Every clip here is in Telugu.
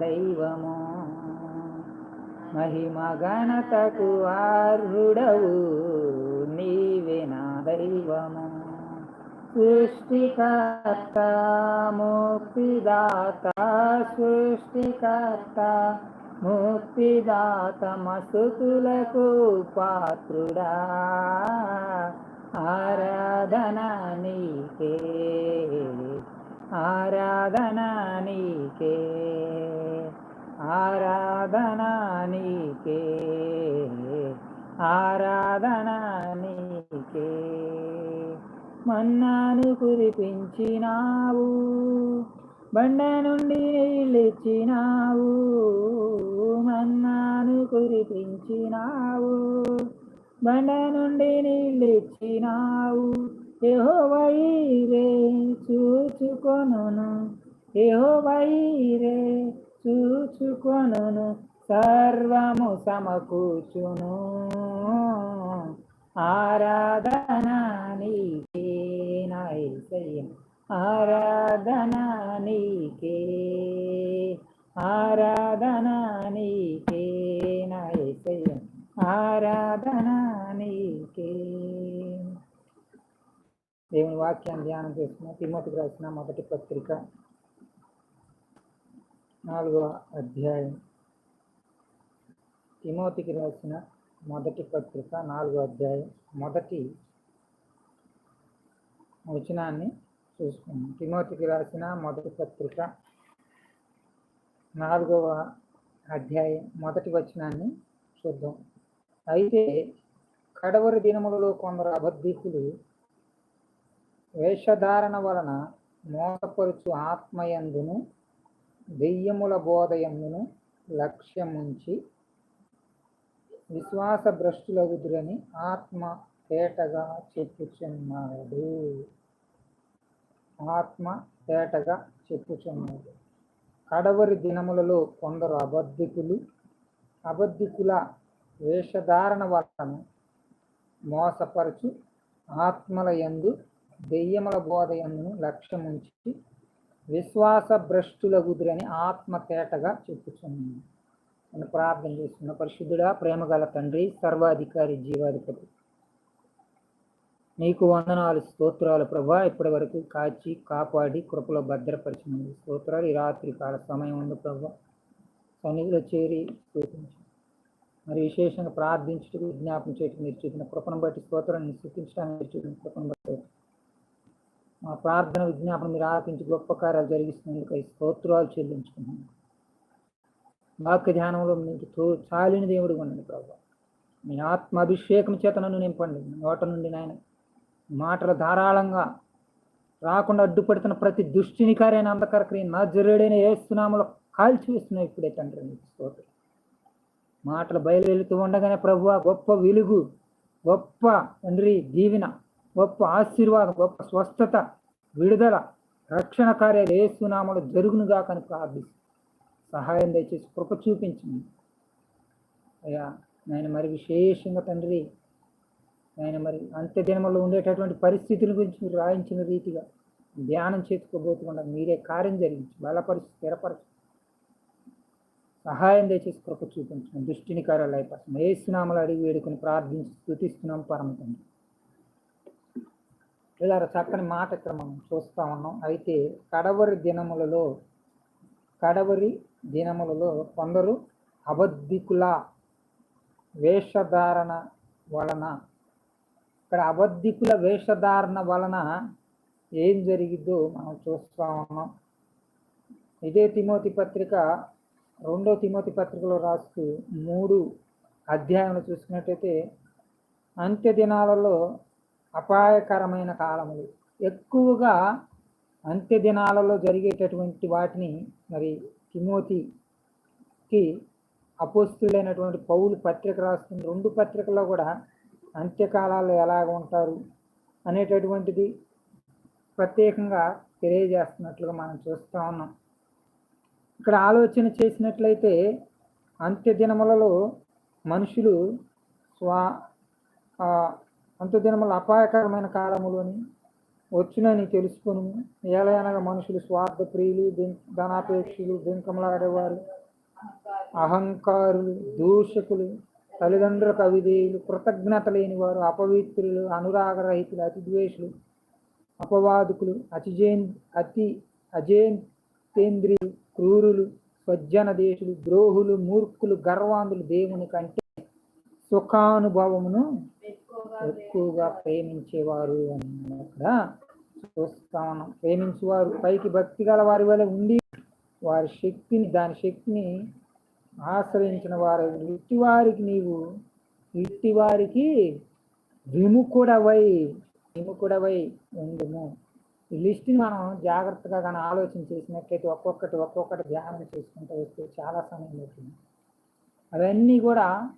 దైవము మహిమ ఘనతకు అర్హుడవు నీవే నా దైవము. సృష్టికర్త ముక్తిదాత సృష్టికర్త ముక్తిదాత మసుతులకు పాత్రుడా. ఆరాధన నీకే. ఆరాధన నీకే ఆరాధన నీకే ఆరాధన నీకే. మన్నాను కురిపించినావు బండ నుండి నీళ్ళిచ్చినావు మన్నాను కురిపించినావు బండ నుండి నీళ్ళిచ్చినావు యెహోవైరే చూచుకొనును యెహోవైరే చూచుకొనును సర్వము సమకూర్చును. ఆరాధన నీకే నా యేసయ్య నీకే ఆరాధన నీకే నా నీకే. దేవుని వాక్యాన్ని ధ్యానం చేస్తున్న తిమ్మతికి రాసిన మొదటి పత్రిక నాలుగవ అధ్యాయం. తిమోతికి రాసిన మొదటి పత్రిక నాలుగో అధ్యాయం. మొదటి వచనాన్ని చూసుకున్నాం తిమోతికి రాసిన మొదటి పత్రిక నాలుగవ అధ్యాయం. మొదటి వచనాన్ని చూద్దాం. అయితే కడవరి దినములలో కొందరు అబద్ధికులు వేషధారణ వలన మోసపరుచు ఆత్మయందును దెయ్యముల బోధయందును లక్ష్యముంచి విశ్వాస భ్రష్టులగుదురని ఆత్మ తేటగా చెప్పుచున్నాడు. ఆత్మ తేటగా చెప్పుచున్నాడు. కడవరి దినములలో కొందరు అబద్ధికులు అబద్ధికుల వేషధారణ వలన మోసపరచు ఆత్మల యందు దెయ్యముల బోధయను లక్ష్యముంచి విశ్వాస భ్రష్టులగుదురని ఆత్మ తేటగా చెప్పుచున్నాడు అని ప్రార్థన చేస్తున్న పరిశుద్ధుడా ప్రేమగల తండ్రి సర్వాధికారి జీవాధిపతి. నీకు వందనాలు స్తోత్రాలు ప్రభా. ఇప్పటి వరకు కాచి కాపాడి కృపలో భద్రపరిచినది స్తోత్రాలు. ఈ రాత్రి కాల సమయం ఉంది ప్రభా. సన్నిధిలో చేరి స్తోత్రించు మరి విశేషంగా ప్రార్థించుటకు విజ్ఞాపన చేయటం మీరు చూపిన కృపను బట్టి స్తోత్రాన్ని స్థుతించడానికి మీరు చూపిన కృపను బట్టి మా ప్రార్థన విజ్ఞాపన మీరు ఆలకించి గొప్ప కార్యాలు జరిగిస్తున్నందుకు స్తోత్రాలు చెల్లించుకున్నాను వాక్య ధ్యానంలో మీకు తో చాలిన దేవుడు ఉండండి ప్రభు. మీ ఆత్మ అభిషేకం చేత నన్ను నింపండి. నోట నుండి నాయన మాటలు ధారాళంగా రాకుండా అడ్డుపడుతున్న ప్రతి దుష్టిని కార్యన అంధకార క్రియ నా జరుడైన కాల్చివేస్తున్నాయి కాల్చి ఇప్పుడే తండ్రి మీకు స్తోత్రం. మాటలు బయలువెళుతూ ఉండగానే ప్రభు గొప్ప వెలుగు గొప్ప తండ్రి దీవెన గొప్ప ఆశీర్వాదం గొప్ప స్వస్థత విడుదల రక్షణ కార్యాలు ఏసునామలు జరుగునుగా కానీ ప్రార్థిస్తాను సహాయం దయచేసి కృప చూపించింది అయ్యా నేను మరి విశేషంగా తండ్రి ఆయన మరి అంత్య దినములో ఉండేటటువంటి పరిస్థితుల గురించి మీరు రాయించిన రీతిగా ధ్యానం చేసుకోబోతుకుండా మీరే కార్యం జరిగించి బలపరిచి స్థిరపరచు సహాయం దయచేసి కృప చూపించడం. దృష్టిని కార్యాలు అయిపోతుంది ఏసునామలు అడిగి వేడుకొని ప్రార్థించి స్థుతిస్తున్నాం పరమ తండ్రి. ఇలా చక్కని మాట ఇక్కడ మనం చూస్తూ ఉన్నాం. అయితే కడవరి దినములలో కడవరి దినములలో కొందరు అబద్ధికుల వేషధారణ వలన ఇక్కడ అబద్ధికుల వేషధారణ వలన ఏం జరిగిద్దో మనం చూస్తూ ఉన్నాం. ఇదే తిమోతి పత్రిక రెండో తిమోతి పత్రికలో రాస్తూ మూడు అధ్యాయంలో చూసుకున్నట్టయితే అంత్య దినాలలో అపాయకరమైన కాలములు. ఎక్కువగా అంత్య దినాలలో జరిగేటటువంటి వాటిని మరి తిమోతికి అపోస్తులైనటువంటి పౌలు పత్రిక రాస్తుంది. రెండు పత్రికల్లో కూడా అంత్యకాలాల్లో ఎలాగ ఉంటారు అనేటటువంటిది ప్రత్యేకంగా తెలియజేస్తున్నట్లుగా మనం చూస్తూ ఉన్నాం. ఇక్కడ ఆలోచన చేసినట్లయితే అంత్య దినములలో మనుషులు స్వా ఆ, దినముల అపాయకరమైన కాలములు అని వచ్చునని తెలుసుకుని. ఏలయనగా మనుషులు స్వార్థ ప్రియులు దిం- ధనాపేక్షులు అహంకారులు దూషకులు తల్లిదండ్రులకు అవిధేయులు కృతజ్ఞత లేని వారు అపవిత్రులు అనురాగరహితులు అతిద్వేషులు అపవాదుకులు అతిజేన్ అతి అజేంద్రియులు క్రూరులు స్వజ్జన దేశులు ద్రోహులు మూర్ఖులు గర్వాంధులు దేవుని కంటే సుఖానుభవమును ఎక్కువగా ప్రేమించేవారు. అని అక్కడ చూస్తా. ఉన్నాం ప్రేమించేవారు పైకి భక్తి గల వారి వల్ల ఉండి వారి శక్తిని దాని శక్తిని ఆశ్రయించిన వారు. ఇట్టి వారికి నీవు ఇట్టి వారికి విముఖుడవై విముఖుడవై ఉండుము. ఈ లిస్ట్ని మనం జాగ్రత్తగా కానీ ఆలోచన చేసినట్లయితే ఒక్కొక్కటి ఒక్కొక్కటి ధ్యానం చేసుకుంటూ వస్తే చాలా సమయం పడుతుంది. అవన్నీ కూడా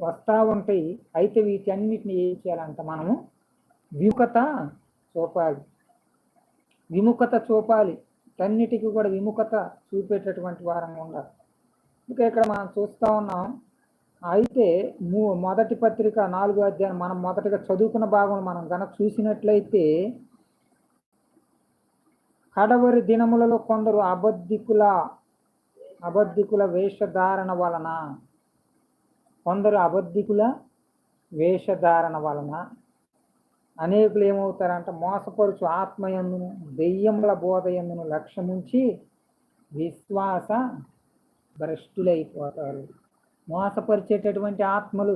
వస్తూ ఉంటాయి అయితే వీటన్నిటిని ఏం చేయాలంట మనము? విముఖత చూపాలి. విముఖత చూపాలి. అన్నిటికీ కూడా విముఖత చూపేటటువంటి వారంగా ఉండాలి. ఇంకా ఇక్కడ మనం చూస్తూ ఉన్నాం. అయితే మూ మొదటి పత్రిక నాలుగో అధ్యాయం మనం మొదటగా చదువుకున్న భాగం మనం కనుక చూసినట్లయితే కడవరి దినములలో కొందరు అబద్ధికుల అబద్ధికుల వేషధారణ వలన కొందరు అబద్ధికుల వేషధారణ వలన అనేకులు ఏమవుతారంట మోసపరుచు ఆత్మయందును దెయ్యముల బోధయందును లక్ష్యముంచి విశ్వాస భ్రష్టులైపోతారు. మోసపరిచేటటువంటి ఆత్మలు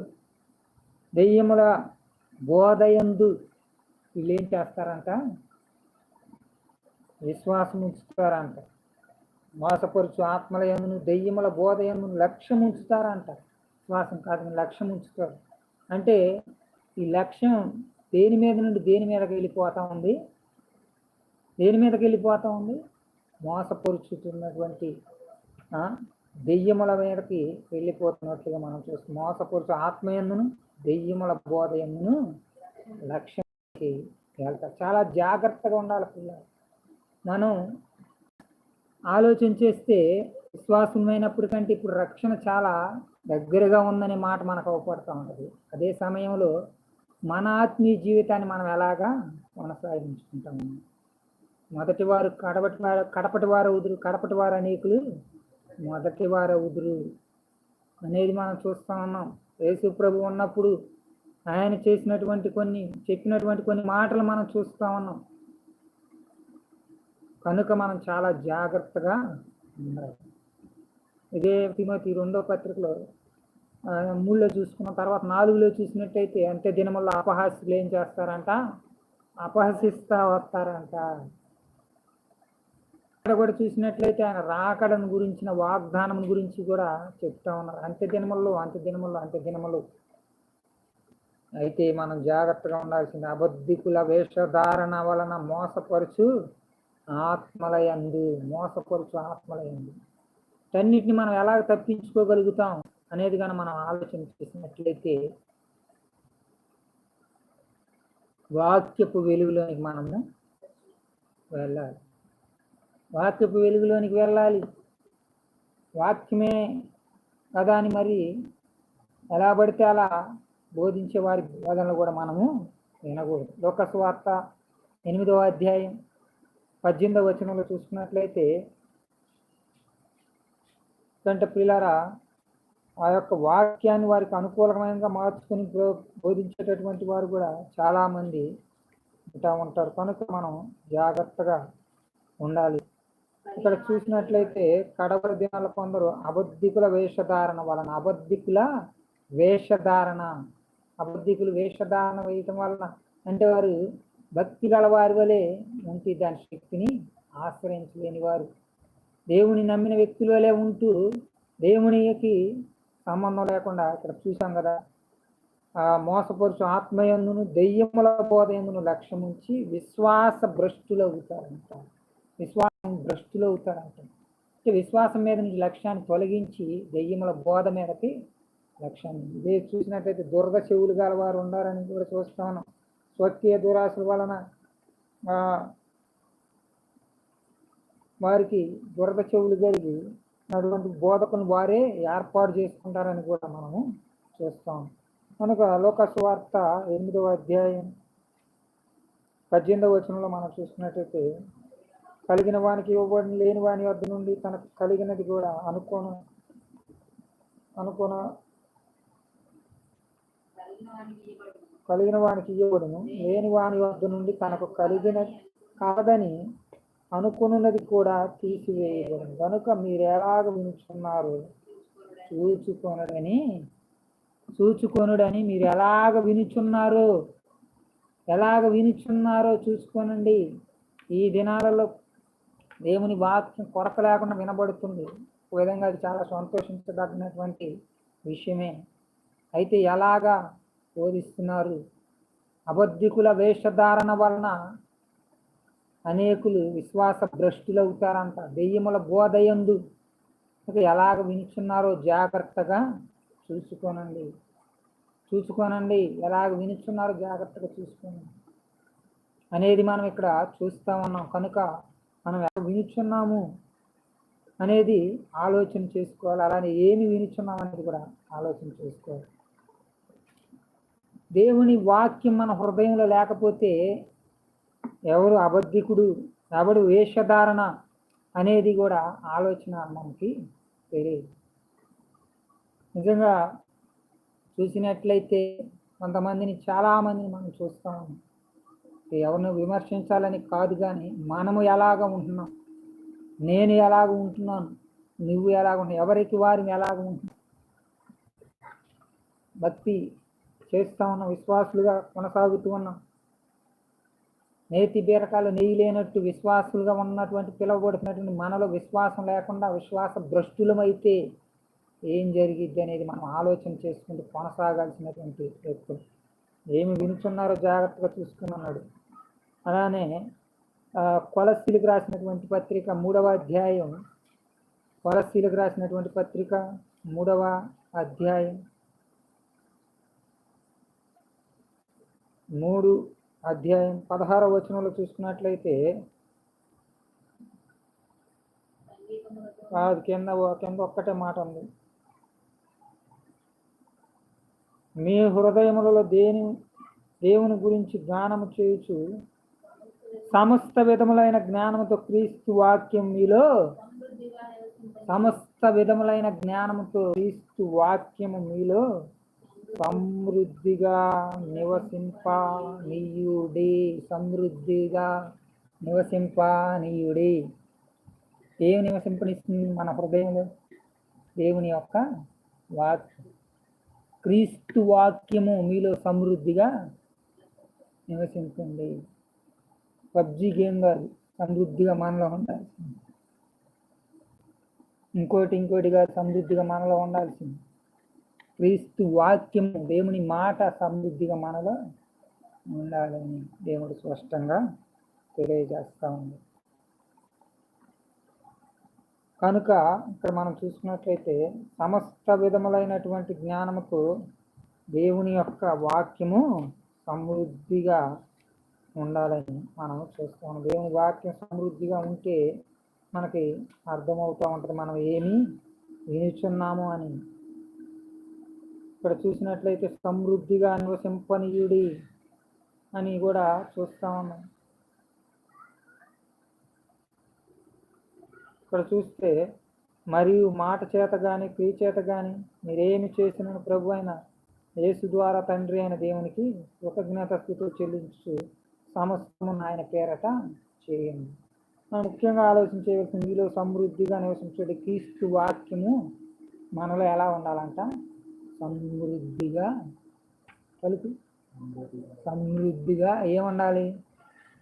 దెయ్యముల బోధయందు వీళ్ళు ఏం చేస్తారంట? విశ్వాసం ఉంచుతారంట మోసపరుచు ఆత్మల ఎందును దెయ్యముల బోధ ఎందును లక్ష్యం ఉంచుతారంట విశ్వాసం కాదు లక్ష్యం ఉంచుతాడు అంటే ఈ లక్ష్యం దేని మీద నుండి దేని మీదకి వెళ్ళిపోతూ ఉంది? దేని మీదకి వెళ్ళిపోతూ ఉంది? మోసపరుచుతున్నటువంటి దెయ్యముల మీదకి వెళ్ళిపోతున్నట్లుగా మనం చూస్తాం. మోసపరుచు ఆత్మయందును దెయ్యముల బోధ ఎందును? లక్ష్యానికి వెళ్తారు చాలా జాగ్రత్తగా ఉండాలి పిల్లలు. మనం ఆలోచన చేస్తే విశ్వాసమైనప్పుడు కంటే ఇప్పుడు రక్షణ చాలా దగ్గరగా ఉందనే మాట మనకు అవపడుతూ ఉంటుంది. అదే సమయంలో మన ఆత్మీయ జీవితాన్ని మనం ఎలాగా కొనసాగించుకుంటాము మొదటి వారు కడపటి వారు కడపటి వారు ఉదురు కడపటి వారు అనేకులు మొదటి వారు ఉదురు అనేది మనం చూస్తూ ఉన్నాం. యేసు ప్రభు ఉన్నప్పుడు ఆయన చేసినటువంటి కొన్ని చెప్పినటువంటి కొన్ని మాటలు మనం చూస్తూ ఉన్నాం. కనుక మనం చాలా జాగ్రత్తగా ఉండాలి. ఇదే తిమోతి రెండో పత్రికలో మూడులో చూసుకున్న. తర్వాత నాలుగులో చూసినట్టయితే అంతే దినముల్లో అపహాస్యులు ఏం చేస్తారంట? అపహసిస్తా వస్తారంట. ఇక్కడ కూడా చూసినట్లయితే ఆయన రాకడను గురించిన వాగ్దానం గురించి కూడా చెప్తా ఉన్నారు. అంత్య దినముల్లో అంత్య దినములు అంత్య దినములు. అయితే మనం జాగ్రత్తగా ఉండాల్సింది అబద్ధికుల వేషధారణ వలన మోసపరుచు ఆత్మలయందు మోసపరుచు ఆత్మలయందు. వీటన్నిటిని మనం ఎలా తప్పించుకోగలుగుతాం అనేది కానీ మనం ఆలోచన చేసినట్లయితే వాక్యపు వెలుగులోనికి మనము వెళ్ళాలి. వాక్యపు వెలుగులోనికి వెళ్ళాలి. వాక్యమే కదా అని మరి ఎలా పడితే అలా బోధించే వారి బోధనలు కూడా మనము వినకూడదు. లోకస్వార్త ఎనిమిదవ అధ్యాయం పద్దెనిమిదవ వచనంలో చూసుకున్నట్లయితే కంటే పిల్లారా ఆ యొక్క వాక్యాన్ని వారికి అనుకూలమైనగా మార్చుకుని బో- బోధించేటటువంటి వారు కూడా చాలామంది ఉంటా ఉంటారు. కనుక మనం జాగ్రత్తగా ఉండాలి. ఇక్కడ చూసినట్లయితే కడవరి దినాల కొందరు అబద్ధికుల వేషధారణ వలన అబద్ధికుల వేషధారణ అబద్ధికులు వేషధారణ వేయటం వలన అంటే వారు భక్తి గల వారి వలె ఉంటే దాని శక్తిని ఆశ్రయించలేని వారు. దేవుని నమ్మిన వ్యక్తులలే ఉంటూ దేవునికి సంబంధం లేకుండా ఇక్కడ చూసాం కదా ఆ మోసపరుచు ఆత్మయందును దెయ్యముల బోధయందును లక్ష్యం ఉంచి విశ్వాస భ్రష్టులు అవుతారంట. విశ్వాసం భ్రష్టులు అవుతారంట. అంటే విశ్వాసం మీద నుంచి లక్ష్యాన్ని తొలగించి దెయ్యముల బోధ మీదకి లక్ష్యాన్ని ఇదే చూసినట్లయితే దుర్గ చెవులు గల వారు ఉన్నారని కూడా చూస్తాను. స్వకీయ దురాశల వలన వారికి దురద చెవులు జరిగి అటువంటి బోధకుని వారే ఏర్పాటు చేసుకుంటారని కూడా మనము చూస్తాం. కనుక లోక సువార్త ఎనిమిదవ అధ్యాయం పద్దెనిమిదవ వచనంలో మనం చూసుకున్నట్టయితే కలిగిన వానికి ఇవ్వబడిన లేని వాని వద్ద నుండి తనకు కలిగినది కూడా అనుకోన అనుకోన కలిగిన వానికి ఇవ్వబడును. లేని వాని వద్ద నుండి తనకు కలిగిన కాదని అనుకున్నది కూడా తీసివేయబడును. కనుక మీరు ఎలాగ వినుచున్నారు చూచుకొనడని చూచుకొనుడని మీరు ఎలాగ వినుచున్నారు ఎలాగ వినుచున్నారో చూసుకోనండి ఈ దినాలలో దేవుని వాక్యం కొరత లేకుండా వినబడుతుంది. ఒక విధంగా అది చాలా సంతోషించదగినటువంటి విషయమే. అయితే ఎలాగా బోధిస్తున్నారు? అబద్ధికుల వేషధారణ వలన అనేకులు విశ్వాస భ్రష్టులవుతారంట. దెయ్యముల బోధయందు. ఇక ఎలాగ వినిచున్నారో జాగ్రత్తగా చూసుకోనండి. చూసుకోనండి. ఎలాగ వినిచున్నారో జాగ్రత్తగా చూసుకోనండి అనేది మనం ఇక్కడ చూస్తా ఉన్నాం. కనుక మనం ఎలా వినిచున్నాము అనేది ఆలోచన చేసుకోవాలి. అలానే ఏమి వినిచున్నాం అనేది కూడా ఆలోచన చేసుకోవాలి. దేవుని వాక్యం మన హృదయంలో లేకపోతే ఎవరు అబద్ధికుడు? ఎవడు వేషధారణ అనేది కూడా ఆలోచన మనకి తెలియదు. నిజంగా చూసినట్లయితే కొంతమందిని చాలామందిని మనం చూస్తాం. ఎవరిని విమర్శించాలని కాదు కానీ మనము ఎలాగ ఉంటున్నాం? నేను ఎలాగ ఉంటున్నాను? నువ్వు ఎలాగ ఉంటున్నావు? ఎవరికి వారిని ఎలాగ ఉంటున్నావు? భక్తి చేస్తా ఉన్నాం విశ్వాసులుగా కొనసాగుతూ ఉన్నాం. నేతి బీరకాలు నెయ్యి లేనట్టు విశ్వాసులుగా ఉన్నటువంటి పిలువబడుతున్నటువంటి మనలో విశ్వాసం లేకుండా విశ్వాస భ్రష్టులమైతే ఏం జరిగిద్ది అనేది మనం ఆలోచన చేసుకుంటూ కొనసాగాల్సినటువంటి వ్యక్తులు. ఏమి వినుచున్నారో జాగ్రత్తగా చూసుకున్నాడు. అలానే ఆ, కొలస్సీలకు రాసినటువంటి పత్రిక మూడవ అధ్యాయం కొలస్సీలకు రాసినటువంటి పత్రిక మూడవ అధ్యాయం మూడు అధ్యాయం పదహార వచనంలో చూసుకున్నట్లయితే కాదు కింద కింద ఒక్కటే మాట ఉంది. మీ హృదయములలో దేని దేవుని గురించి జ్ఞానము చేయుచు సమస్త విధములైన జ్ఞానముతో క్రీస్తు వాక్యం మీలో సమస్త విధములైన జ్ఞానముతో క్రీస్తు వాక్యము మీలో సమృద్ధిగా నివసింప నీయుడి సమృద్ధిగా నివసింప నీయుడి. దేవుని నివసింపనిస్తుంది మన హృదయంలో. దేవుని యొక్క వాక్యం క్రీస్తు వాక్యము మీలో సమృద్ధిగా నివసించండి పబ్జి గేమ్ కాదు సమృద్ధిగా మనలో ఉండాల్సింది. ఇంకోటి ఇంకోటిగా సమృద్ధిగా మనలో ఉండాల్సింది. క్రీస్తు వాక్యం దేవుని మాట సమృద్ధిగా మనలో ఉండాలని దేవుడు స్పష్టంగా తెలియజేస్తా ఉంది. కనుక ఇక్కడ మనం చూసుకున్నట్లయితే సమస్త విధములైనటువంటి జ్ఞానముకు దేవుని యొక్క వాక్యము సమృద్ధిగా ఉండాలని మనం చూస్తాం దేవుని వాక్యం సమృద్ధిగా ఉంటే మనకి అర్థమవుతూ ఉంటుంది. మనం ఏమి వినుచున్నాము అని ఇక్కడ చూసినట్లయితే సమృద్ధిగా అన్వసింపనీయుడి అని కూడా చూస్తా ఉన్నాం. ఇక్కడ చూస్తే మరియు మాట చేత కానీ క్రియ చేత కానీ మీరేమి చేసిన ప్రభు అయిన యేసు ద్వారా తండ్రి అయిన దేవునికి కృతజ్ఞత స్థితితో చెల్లించు. సమస్తమును ఆయన పేరట చేయండి. మనం ముఖ్యంగా ఆలోచించవలసిన మీలో సమృద్ధిగా నివసించే క్రీస్తు వాక్యము మనలో ఎలా ఉండాలంట? సమృద్ధిగా కలిపి సమృద్ధిగా ఏముండాలి?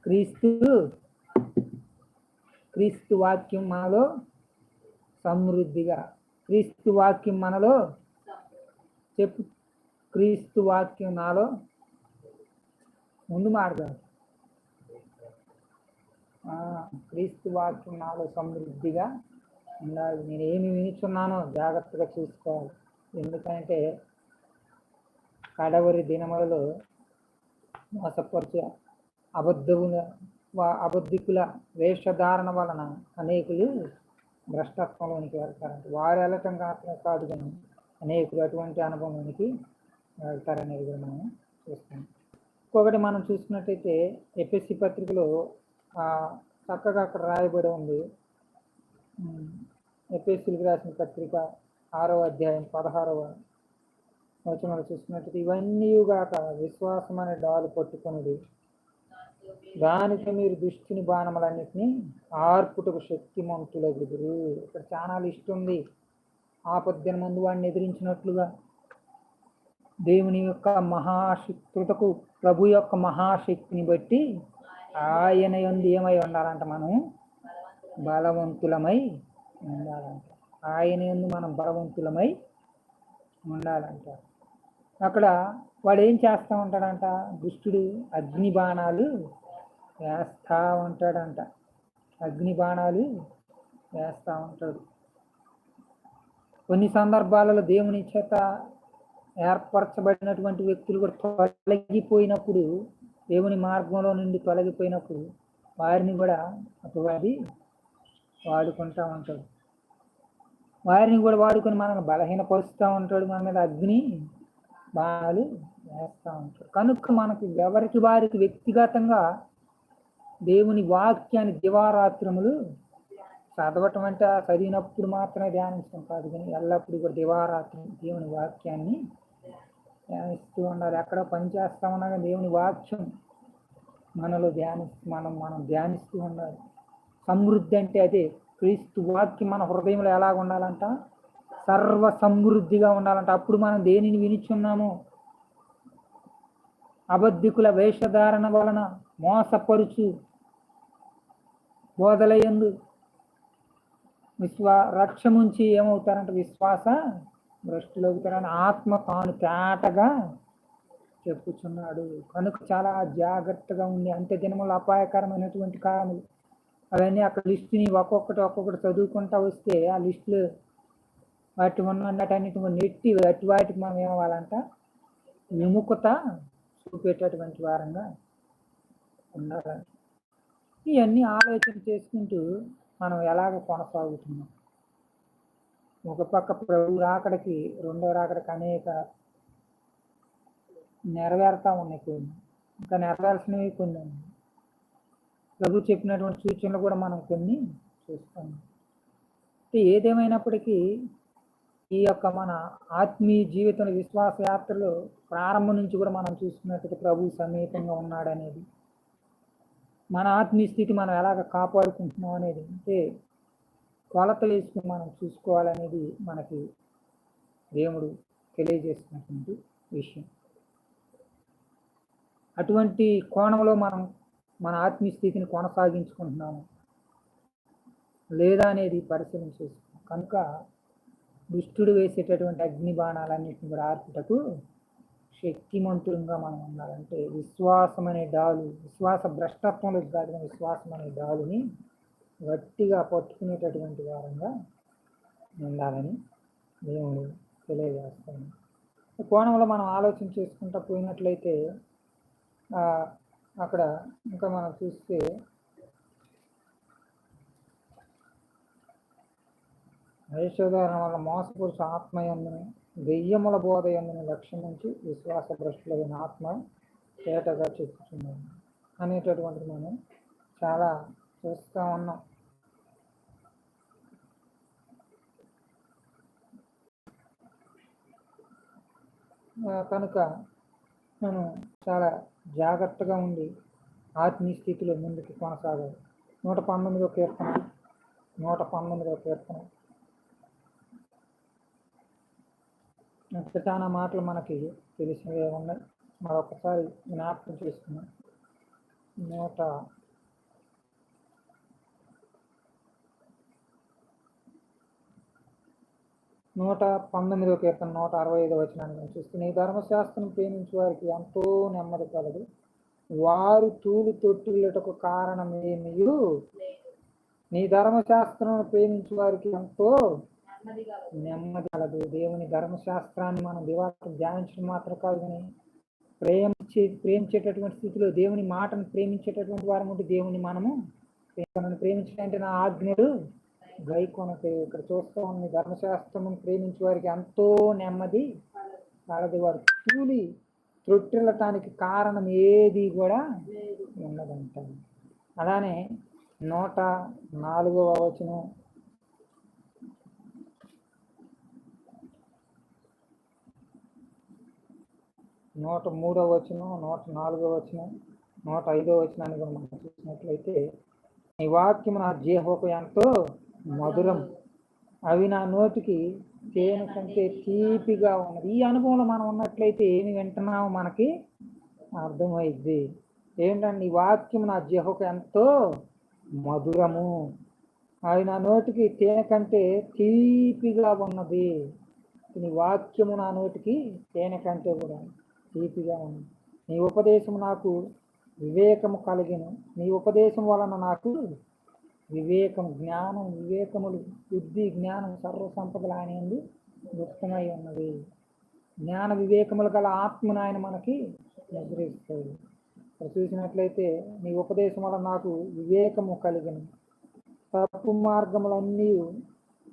క్రీస్తు క్రీస్తు వాక్యం మనలో సమృద్ధిగా. క్రీస్తు వాక్యం మనలో చెప్పు. క్రీస్తు వాక్యం నాలో ముందు మాడదాం క్రీస్తు వాక్యం నాలో సమృద్ధిగా ఉండాలి. నేను ఏమి వినిచున్నానో జాగ్రత్తగా చూసుకోవాలి. ఎందుకంటే కడవరి దినములలో మోసపరచు అబద్ధముల వా- అబద్ధికుల వేషధారణ వలన అనేకులు భ్రష్టత్వంలోనికి వెళ్తారంట. వారు వెళ్ళటం కాకుండా కాదు కానీ అనేకులు అటువంటి అనుభవంలోనికి వెళ్తారనేది కూడా మనం చూస్తాం ఇంకొకటి మనం చూసుకున్నట్టయితే ఎపిఎస్సి పత్రికలో చక్కగా అక్కడ రాయబడి ఉంది. ఎపిఎస్సీలకు రాసిన పత్రిక ఆరో అధ్యాయం పదహారవ వచనంలో చూసుకున్నట్టు ఇవన్నీ విశ్వాసం అనే డాలు పట్టుకునిది దానితో మీరు దుష్టిని బాణములన్నింటినీ ఆర్పుటకు శక్తిమంతులగుదురు. ఇక్కడ చాలా లిస్ట్ ఉంది. ఆపద్దిన ముందు వాడిని ఎదిరించినట్లుగా దేవుని యొక్క మహాశక్తుటకు ప్రభు యొక్క మహాశక్తిని బట్టి ఆయన ఎందు ఏమై ఉండాలంట మనం? బలవంతులమై ఉండాలంట. ఆయన ఎందు మనం బలవంతులమై ఉండాలంట అక్కడ వాడు ఏం చేస్తూ ఉంటాడంట? దుష్టుడు అగ్ని బాణాలు వేస్తూ ఉంటాడంట. అగ్ని బాణాలు వేస్తూ ఉంటాడు. కొన్ని సందర్భాలలో దేవుని చేత ఏర్పరచబడినటువంటి వ్యక్తులు కూడా తొలగిపోయినప్పుడు దేవుని మార్గంలో నుండి తొలగిపోయినప్పుడు వారిని కూడా అపవాది వాడుకుంటూ ఉంటాడు. వారిని కూడా వాడుకొని మనల్ని బలహీనపరుస్తూ ఉంటాడు మన మీద అగ్ని బాణాలు వేస్తూ ఉంటాడు. కనుక మనకు ఎవరికి వారికి వ్యక్తిగతంగా దేవుని వాక్యాన్ని దివారాత్రములు చదవటం అంటే చదివినప్పుడు మాత్రమే ధ్యానించడం కాదు కానీ ఎల్లప్పుడూ కూడా దివారాత్రి దేవుని వాక్యాన్ని ధ్యానిస్తూ ఉండాలి. ఎక్కడ పనిచేస్తా ఉన్నా దేవుని వాక్యం మనలో ధ్యానిస్తూ మనం మనం ధ్యానిస్తూ ఉండాలి. సమృద్ధి అంటే అదే. క్రీస్తు వాక్యం మన హృదయంలో ఎలాగ ఉండాలంట? సర్వ సమృద్ధిగా ఉండాలంట. అప్పుడు మనం దేనిని వినిచున్నాము? అబద్ధికుల వేషధారణ వలన మోసపరుచు బోధలయందు విశ్వా రక్షముంచి ఏమవుతారంటే? విశ్వాస భ్రష్టులవుతారని ఆత్మ తాను తేటగా చెప్పుచున్నాడు. కనుక చాలా జాగ్రత్తగా ఉంది అంత్య దినములు అపాయకరమైనటువంటి కాలములు అవన్నీ అక్కడ లిస్టుని ఒక్కొక్కటి ఒక్కొక్కటి చదువుకుంటా వస్తే ఆ లిస్టులు వాటి ఉన్నటన్నిటి నెట్టి అటు వాటికి మనం ఏమవ్వాలంట? విముఖత చూపేటటువంటి వారంగా ఉండాలంట. ఇవన్నీ ఆలోచన చేసుకుంటూ మనం ఎలాగ కొనసాగుతున్నాం? ఒక పక్క ప్రభు రాకడికి రెండో రాకడికి అనేక నెరవేరుతా ఉన్నాయి కొన్ని. ఇంకా నెరవేర్చినవి కొన్ని ఉన్నాయి. ప్రభు చెప్పినటువంటి సూచనలు కూడా మనం కొన్ని చూస్తాం. అంటే ఏదేమైనప్పటికీ ఈ యొక్క మన ఆత్మీయ జీవితంలో విశ్వాస యాత్రలో ప్రారంభం నుంచి కూడా మనం చూసుకున్నట్టు ప్రభు సమీపంగా ఉన్నాడనేది. మన ఆత్మీయ స్థితి మనం ఎలాగ కాపాడుకుంటున్నాం అనేది అంటే కొలత వేసుకుని మనం చూసుకోవాలనేది మనకి దేవుడు తెలియజేస్తున్నటువంటి విషయం. అటువంటి కోణంలో మనం మన ఆత్మీయ స్థితిని కొనసాగించుకుంటున్నాము లేదా అనేది పరిశీలన చేసుకున్నాం కనుక దుష్టుడు వేసేటటువంటి అగ్ని బాణాలన్నింటిని కూడా ఆర్పుటకు శక్తిమంతులంగా మనం ఉన్నారంటే విశ్వాసం అనే డాలు విశ్వాస భ్రష్టత్వంలో దాటిన విశ్వాసం అనే డాలుని గట్టిగా పట్టుకునేటటువంటి వారంగా ఉండాలని దేవుడు తెలియజేస్తాను ఈ కోణంలో మనం ఆలోచన చేసుకుంటా పోయినట్లయితే అక్కడ ఇంకా మనం చూస్తే ఐశ్వర్యం వల్ల మోసపురుష ఆత్మయందుని దెయ్యముల బోధ ఎందుని లక్ష్యం నుంచి విశ్వాస భ్రష్టులైన ఆత్మ తేటగా చెప్పుచున్నాను అనేటటువంటిది మనం చాలా చూస్తూ ఉన్నాం. కనుక మనం చాలా జాగ్రత్తగా ఉండి ఆత్మీయ స్థితిలో ముందుకు కొనసాగారు నూట పంతొమ్మిదో కీర్తన నూట పంతొమ్మిదో కీర్తన. ఇంకా చాలా మాటలు మనకి తెలిసినవే ఉన్నాయి. మరొకసారి జ్ఞాపకం చేసుకున్నాం నూట నూట పంతొమ్మిదవ కీర్తన నూట అరవై ఐదో వచనాన్ని చూస్తే నీ ధర్మశాస్త్రం ప్రేమించే వారికి ఎంతో నెమ్మది కలదు. వారు తూలు తొట్టులటకు కారణమేమియు నీ ధర్మశాస్త్రం ప్రేమించే వారికి ఎంతో నెమ్మది కలదు. దేవుని ధర్మశాస్త్రాన్ని మనం దివాసం ధ్యానించడం మాత్రం కాదు కానీ ప్రేమించే ప్రేమించేటటువంటి స్థితిలో దేవుని మాటను ప్రేమించేటటువంటి వారం ఉంటే దేవుని మనము ప్రేమించడం అంటే నా ఆజ్ఞలు గైకొనకు ఇక్కడ చూస్తూ ఉన్న ధర్మశాస్త్రమును ప్రేమించే వారికి ఎంతో నెమ్మది కలదు. వారు తూలి త్రొట్టిల్లటానికి కారణం ఏది కూడా ఉండదంట. అలానే నూట నాలుగవ వచనం. నూట మూడవ వచనం నూట నాలుగవ వచనం నూట ఐదవ వచనాన్ని కూడా మనం చూసినట్లయితే ఈ వాక్యం నా జీహోకు ఎంతో మధురం. అవి నా నోటికి తేనె కంటే తీపిగా ఉన్నది ఈ అనుభవంలో మనం ఉన్నట్లయితే ఏమి వింటున్నామో మనకి అర్థమైద్ది. ఏంటంటే ఈ వాక్యం నా జీవకు ఎంతో మధురము. అవి నా నోటికి తేనె కంటే తీపిగా ఉన్నది. నీ వాక్యము నా నోటికి తేనె కంటే కూడా తీపిగా ఉంది నీ ఉపదేశం నాకు వివేకము కలిగిన. నీ ఉపదేశం వలన నాకు వివేకం జ్ఞానం వివేకములు బుద్ధి జ్ఞానం సర్వ సంపదలు ఆయన ఎందు గుప్తమై ఉన్నది జ్ఞాన వివేకములు గల ఆత్మను ఆయన మనకి నిద్రిస్తాడు ఇక్కడ చూసినట్లయితే నీ ఉపదేశం వల్ల నాకు వివేకము కలిగిన. తప్పు మార్గములన్నీ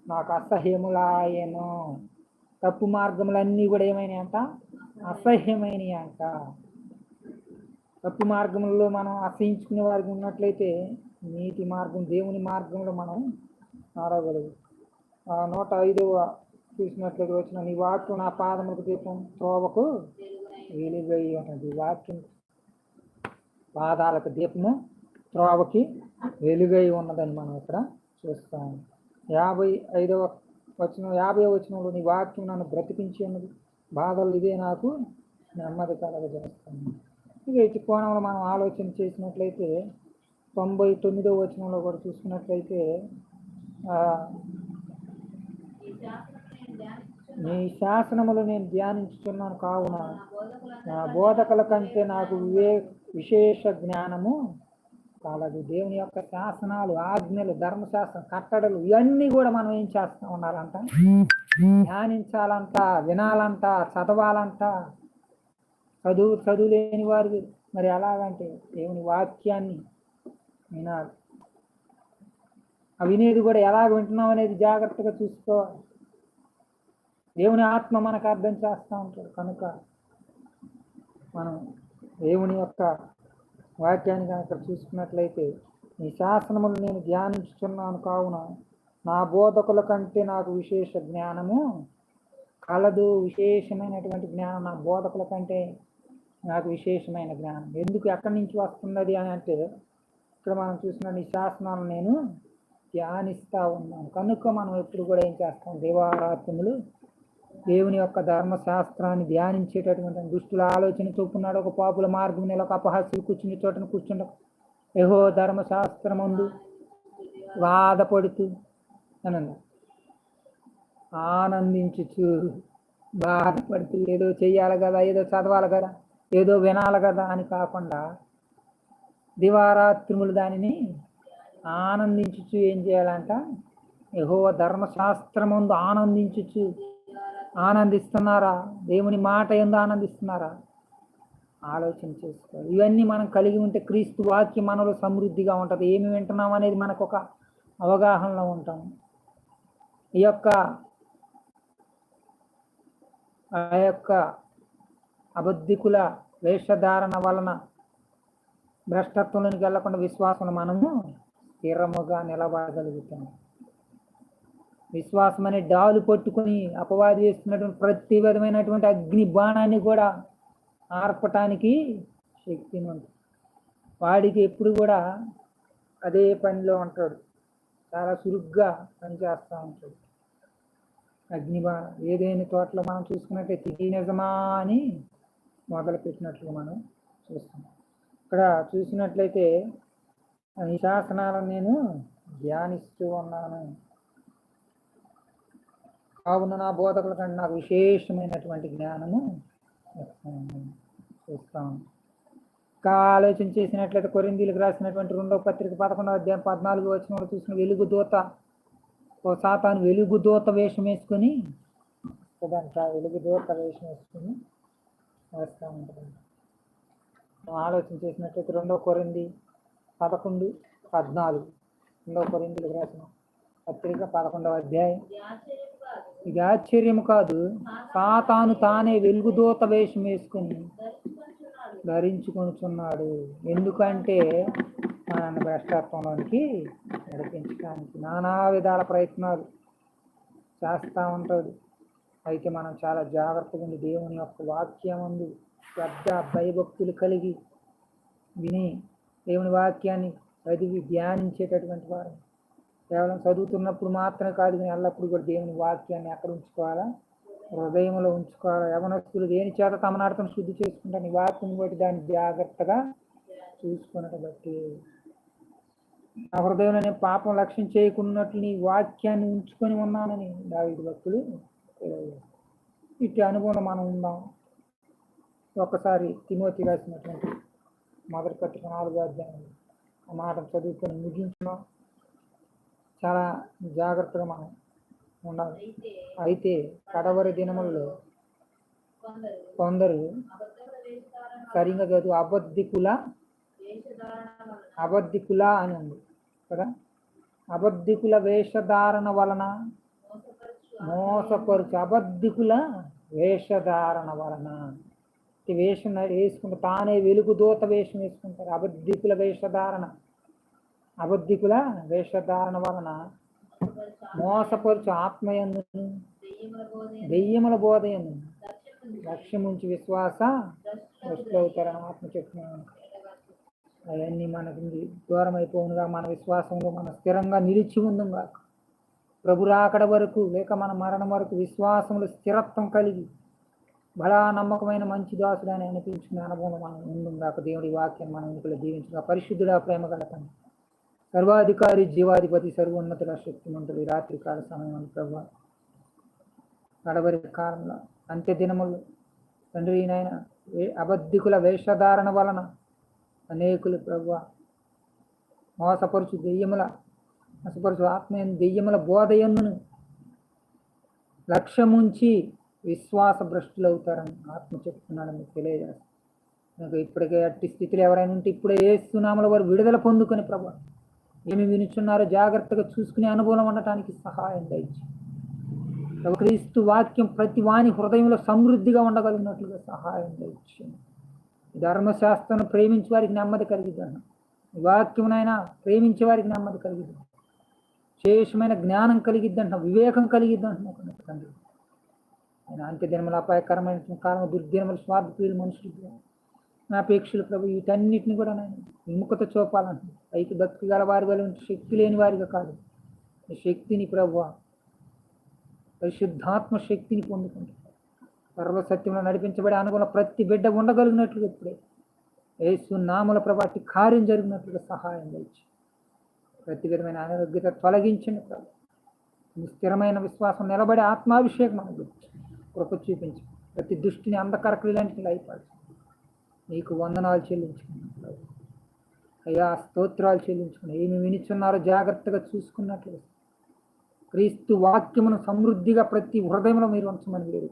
నాకు అసహ్యములాయను. తప్పు మార్గములన్నీ కూడా ఏమైనాయి అంట అసహ్యమైనవి అంట తప్పు మార్గంలో మనం అసహించుకునే వారికి ఉన్నట్లయితే నీతి మార్గం దేవుని మార్గంలో మనం నడవగలదు ఆ నూట ఐదవ చూసినట్లయితే వచ్చిన నీ వాక్యం నా పాదములకు దీపం త్రోవకు వెలుగై ఉన్నది వాక్యం పాదాలకు దీపము త్రోవకి వెలుగై ఉన్నదని మనం ఇక్కడ చూస్తాం యాభై ఐదవ వచ్చిన యాభై వచనంలో నీ వాక్యం నన్ను బ్రతికించి ఉన్నది. బాధలు ఇదే నాకు నెమ్మది కలగజేస్తాను ఇక ఇటు కోణంలో మనం ఆలోచన చేసినట్లయితే తొంభై తొమ్మిదో వచనంలో కూడా చూసుకున్నట్లయితే నీ శాసనములు నేను ధ్యానించుతున్నాను కావున నా బోధకుల కంటే నాకు వివే విశేష జ్ఞానము కాలదు. దేవుని యొక్క శాసనాలు ఆజ్ఞలు ధర్మశాస్త్రం కట్టడలు ఇవన్నీ కూడా మనం ఏం చేస్తూ ఉండాలంట? ధ్యానించాలంట వినాలంట చదవాలంట. చదువు చదువు లేని వారు మరి ఎలాగంటే దేవుని వాక్యాన్ని వినాలి ఆ వినేది కూడా ఎలాగ వింటున్నాం అనేది జాగ్రత్తగా చూసుకోవాలి దేవుని ఆత్మ మనకు అర్థం చేస్తూ ఉంటాడు. కనుక మనం దేవుని యొక్క వాక్యాన్ని కనుక చూసుకున్నట్లయితే నీ శాసనములు నేను ధ్యానించుతున్నాను కావున నా బోధకుల కంటే నాకు విశేష జ్ఞానము కలదు. విశేషమైనటువంటి జ్ఞానం నా బోధకుల కంటే నాకు విశేషమైన జ్ఞానం. ఎందుకు ఎక్కడి నుంచి వస్తున్నది అని అంటే ఇక్కడ మనం చూసిన నీ శాసనాలను నేను ధ్యానిస్తూ ఉన్నాను. కనుక మనం ఎప్పుడు కూడా ఏం చేస్తాం? దేవారాత్రములు దేవుని యొక్క ధర్మశాస్త్రాన్ని ధ్యానించేటటువంటి దుష్టుల ఆలోచన చూపున్నాడు ఒక పాపుల మార్గం నెల ఒక అపహాస్యులు కూర్చుని చోటన కూర్చుండ. ఏహో ధర్మశాస్త్రమందు బాధపడుతూ అని ఆనందించు ఆనందించుచు బాధపడుతూ ఏదో చేయాలి కదా ఏదో చదవాలి కదా ఏదో వినాలి కదా అని కాకుండా దివారాత్రిములు దానిని ఆనందించుచు ఏం చేయాలంట? యహో ధర్మశాస్త్రముందు ఆనందించుచు ఆనందిస్తున్నారా? దేవుని మాట ఎందు ఆనందిస్తున్నారా? ఆలోచన చేసుకోవాలి ఇవన్నీ మనం కలిగి ఉంటే క్రీస్తు వాక్యం మనలో సమృద్ధిగా ఉంటుంది. ఏమి వింటున్నాం అనేది మనకు ఒక అవగాహనలో ఉంటాం. ఈ యొక్క ఆ యొక్క అబద్ధికుల వేషధారణ వలన భ్రష్టత్వంలోనికి వెళ్ళకుండా విశ్వాసం మనము స్థిరముగా నిలబడగలుగుతాం. విశ్వాసం అనే డాలు పట్టుకుని అపవాది చేస్తున్నటువంటి ప్రతి విధమైనటువంటి అగ్ని బాణాన్ని కూడా ఆర్పటానికి శక్తిని ఉంటుంది వాడికి ఎప్పుడు కూడా అదే పనిలో ఉంటాడు. చాలా చురుగ్గా పనిచేస్తూ ఉంటాడు. అగ్నిబా ఏదైనా తోటలో మనం చూసుకున్నట్టే తిరిగి నిజమా అని మొదలుపెట్టినట్లు మనం చూస్తాం ఇక్కడ చూసినట్లయితే ఈ శాసనాలను నేను ధ్యానిస్తూ ఉన్నాను. కావున నా బోధకుల కంటే నాకు విశేషమైనటువంటి జ్ఞానము చూస్తాము చూస్తాం. ఇంకా ఆలోచన చేసినట్లయితే కొరిందీలకు రాసినటువంటి రెండో పత్రిక పదకొండవ అధ్యాయం పద్నాలుగు వచ్చిన చూసిన వెలుగు దూత ఓ సాతాను వెలుగు దూత వేషం వేసుకొని వస్తుందంట వెలుగు దూత వేషం వేసుకొని వస్తూ ఉంటుంది మనం ఆలోచన చేసినట్లయితే రెండో కొరింది పదకొండు పద్నాలుగు. రెండో కొరిందీలకు రాసిన పత్రిక పదకొండవ అధ్యాయం. ఇది ఆశ్చర్యం కాదు. సాతాను తానే వెలుగుదూత వేషం వేసుకొని ధరించుకొనుచున్నాడు. ఎందుకంటే మనల్ని భ్రష్టత్వంలోనికి నడిపించడానికి నానా విధాల ప్రయత్నాలు చేస్తూ ఉంటాడు. అయితే మనం చాలా జాగ్రత్తగా ఉండి దేవుని యొక్క వాక్యం ఉంది శ్రద్ధ భయభక్తులు కలిగి విని దేవుని వాక్యాన్ని చదివి ధ్యానించేటటువంటి వారు. కేవలం చదువుతున్నప్పుడు మాత్రమే కాదు కానీ ఎల్లప్పుడు కూడా దేవుని వాక్యాన్ని ఎక్కడ ఉంచుకోవాలా? హృదయంలో ఉంచుకోవాలా? యవనస్తులు దేని చేత తమ శుద్ధి చేసుకుంటాను ఈ వాక్యం బట్టి దాన్ని జాగ్రత్తగా చూసుకున్నట్టు బట్టి. నా హృదయంలో నేను పాపం లక్ష్యం చేయకున్నట్లు నీ వాక్యాన్ని ఉంచుకొని ఉన్నానని దావిడి భక్తులు ఇట్టి అనుభవం మనం ఉందాం. ఒకసారి తిమోతి రాసినటువంటి మొదటి పత్రిక నాలుగో అధ్యాయం ఆ మాట చదువుకొని ముగించిన చాలా జాగ్రత్తగా మనం ఉండాలి. అయితే కడవరి దినములలో కొందరు సరిగా చదువు అబద్ధికుల అబద్ధికుల అని ఉంది కదా? అబద్ధికుల వేషధారణ వలన మోసపరుచు అబద్ధికుల వేషధారణ వలన వేషం వేసుకుంటారు తానే వెలుగు దూత వేషం వేసుకుంటారు. అబద్ధికుల వేషధారణ. అబద్ధికుల వేషధారణ వలన మోసపరుచు ఆత్మయందు దెయ్యముల బోధ బోధయందు లక్ష్యం నుంచి విశ్వాస భ్రష్టులకు ఆత్మ చెప్తున్నాను. అవన్నీ మనకి దూరం అయిపోనుగా మన విశ్వాసంలో మన స్థిరంగా నిలిచి ఉందంగా ప్రభు రాకడ వరకు లేక మన మరణం వరకు విశ్వాసంలో స్థిరత్వం కలిగి బలా నమ్మకమైన మంచి దాసుడని అని అనుభవం మనం ఉందాక దేవుడి వాక్యం మనం ఇంట్లో జీవించగా పరిశుద్ధుడా ప్రేమ కలతండి సర్వాధికారి జీవాధిపతి సర్వోన్నతుల శక్తిమంతుడు. ఈ రాత్రి కాల సమయం ప్రభు కడవరి కాలంలో అంత్య దినములు తండ్రి నాయన వే- అబద్ధికుల వేషధారణ వలన అనేకులు ప్రభు మోసపరుచు దెయ్యముల మోసపరుచు ఆత్మీయ దెయ్యముల బోధయన్ను లక్ష్యముంచి విశ్వాస భ్రష్టులవుతారని ఆత్మ చెప్తున్నాడని తెలియజేస్తాను నాకు ఇప్పటికే అట్టి స్థితిలో ఎవరైనా ఉంటే ఇప్పుడే ఏస్తున్నాముల వారు విడుదల పొందుకొని ప్రభా ఏమి వినుచున్నారో జాగ్రత్తగా చూసుకునే అనుభవం ఉండటానికి సహాయం దయచి క్రీస్తు వాక్యం ప్రతి వాని హృదయంలో సమృద్ధిగా ఉండగలిగినట్లుగా సహాయం దయచేయండి ధర్మశాస్త్రం ప్రేమించే వారికి నెమ్మది కలిగిద్దాను వాక్యమునైనా ప్రేమించే వారికి నెమ్మది కలిగిద్దాం. శేషమైన జ్ఞానం కలిగిద్దంట వివేకం కలిగిద్దంటున్నాం తండ్రి. ఆయన అంత్య అపాయకరమైన కాలం దుర్దినములు స్వార్థపీలు మనుషులు నా అపేక్షలు ప్రభు వీటన్నిటిని కూడా నేను విముఖత చూపాలంటే పైకి భక్తి గల వారి వల్ల శక్తి లేని వారిగా కాదు. ఈ శక్తిని ప్రభు పరిశుద్ధాత్మ శక్తిని పొందుకుంటారు సర్వసత్యంలో నడిపించబడే అనుగుణ ప్రతి బిడ్డ ఉండగలిగినట్లుగా ఇప్పుడే. యేసు నామల ప్రభాటి కార్యం జరిగినట్లుగా సహాయం తెచ్చి ప్రతి విధమైన అనారోగ్యత తొలగించండి ప్రభు. స్థిరమైన విశ్వాసం నిలబడే ఆత్మాభిషేకం అనుభవించండి కృప చూపించు. ప్రతి దృష్టిని అంధకార క్రియలాంటికి లైపాల్సి నీకు వందనాలు చెల్లించుకున్నట్లు అయ్యా స్తోత్రాలు చెల్లించుకున్నా ఏమి వినిచున్నారో జాగ్రత్తగా చూసుకున్నట్లు. క్రీస్తు వాక్యమును సమృద్ధిగా ప్రతి హృదయంలో మీరు ఉంచమని లేదు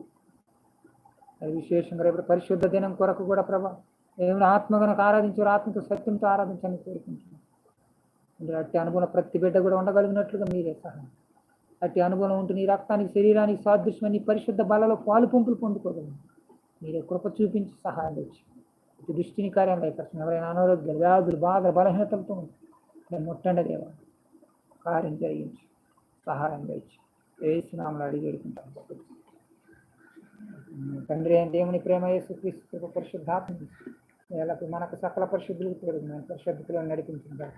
అది విశేషంగా రేపు పరిశుద్ధ దినం కొరకు కూడా ప్రభా దేవుని ఆత్మగనకు ఆరాధించారు ఆత్మతో సత్యంతో ఆరాధించని కోరుకుంటున్నాను. అట్టి అనుకున్న ప్రతి బిడ్డ కూడా ఉండగలిగినట్లుగా మీరే సహాయం. అట్టి అనుభవం ఉంటే ఈ రక్తానికి శరీరానికి సాదృశ్యమని పరిశుద్ధ బలలో పాలు పంపులు పొందుకోగలరు మీరే కృప చూపించి సహాయం తెచ్చు ఇటు దృష్టిని కార్యం లేకపోతే ఎవరైనా అనారోగ్య వ్యాధులు బాధ బలహీనతలతో ఉంటే ముట్టండి దేవా. కార్యం జరిగించి. సహాయం తెచ్చు వేసినాములు అడిగి వేడుకుంటాం. తండ్రి అయిన దేవుని ప్రేమ యేసు క్రీస్తు పరిశుద్ధాత్మ ఎల్లప్పుడు మనకు సకల పరిశుద్ధులు తోడు పరిశుద్ధులను నడిపించుకుంటాం